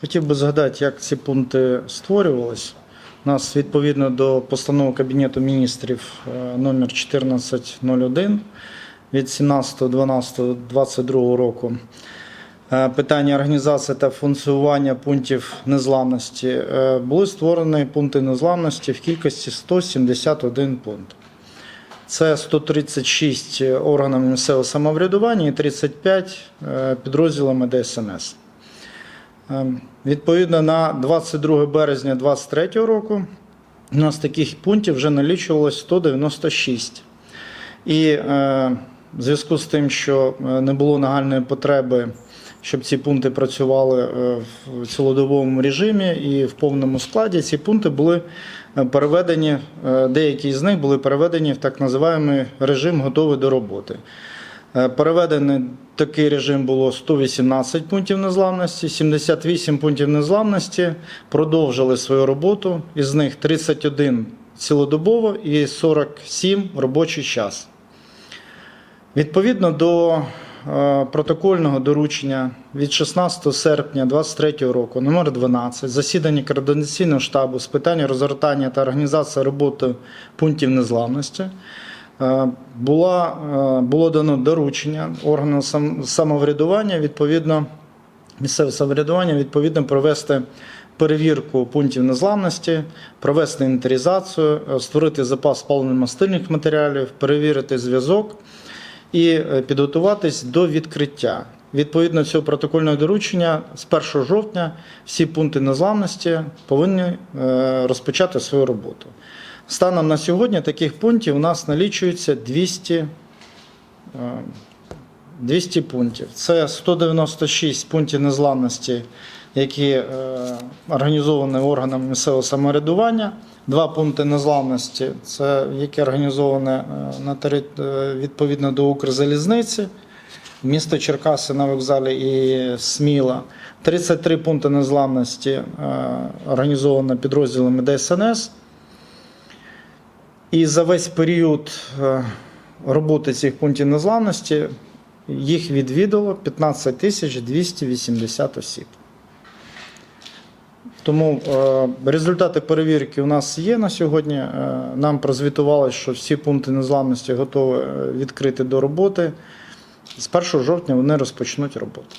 Хотів би згадати, як ці пункти створювались. У нас відповідно до постанови Кабінету міністрів е, номер 1401 від 17.12.22 року е, питання організації та функціонування пунктів незламності е, були створені пункти незламності в кількості 171 пункт. Це 136 органами місцевого самоврядування і 35 е, підрозділами ДСНС. Ем, Відповідно, на 22 березня 2023 року у нас таких пунктів вже налічувалось 196. І е, в зв'язку з тим, що е, не було нагальної потреби, щоб ці пункти працювали е, в цілодобовому режимі і в повному складі, ці пункти були переведені, деякі з них були переведені в так називаємий режим готовий до роботи. Е, Переведений такий режим було 118 пунктів незламності, 78 пунктів незламності продовжили свою роботу, із них 31 цілодобово і 47 робочий час. Відповідно до е, протокольного доручення від 16 серпня 2023 року, номер 12, засідання координаційного штабу з питань розгортання та організації роботи пунктів незламності. Е, Була, е, було дано доручення органу самоврядування, відповідно, місцеве самоврядування, відповідно, провести перевірку пунктів незламності, провести інвентаризацію, е, створити запас паливно-мастильних матеріалів, перевірити зв'язок і підготуватись до відкриття. Відповідно цього протокольного доручення з 1 жовтня всі пункти незламності повинні розпочати свою роботу. Станом на сьогодні таких пунктів у нас налічується 200, е, 200 пунктів. Це 196 пунктів незламності, які е, організовані органами місцевого самоврядування. Два пункти незламності, це які організовані е, на е, відповідно до Укрзалізниці, місто Черкаси на вокзалі і Сміла. 33 пункти незламності е, організовано підрозділами ДСНС. І за весь період е, роботи цих пунктів незламності їх відвідало 15 тисяч 280 осіб. Тому е, результати перевірки у нас є на сьогодні. Е, Нам прозвітували, що всі пункти незламності готові відкрити до роботи. З 1 жовтня вони розпочнуть роботу.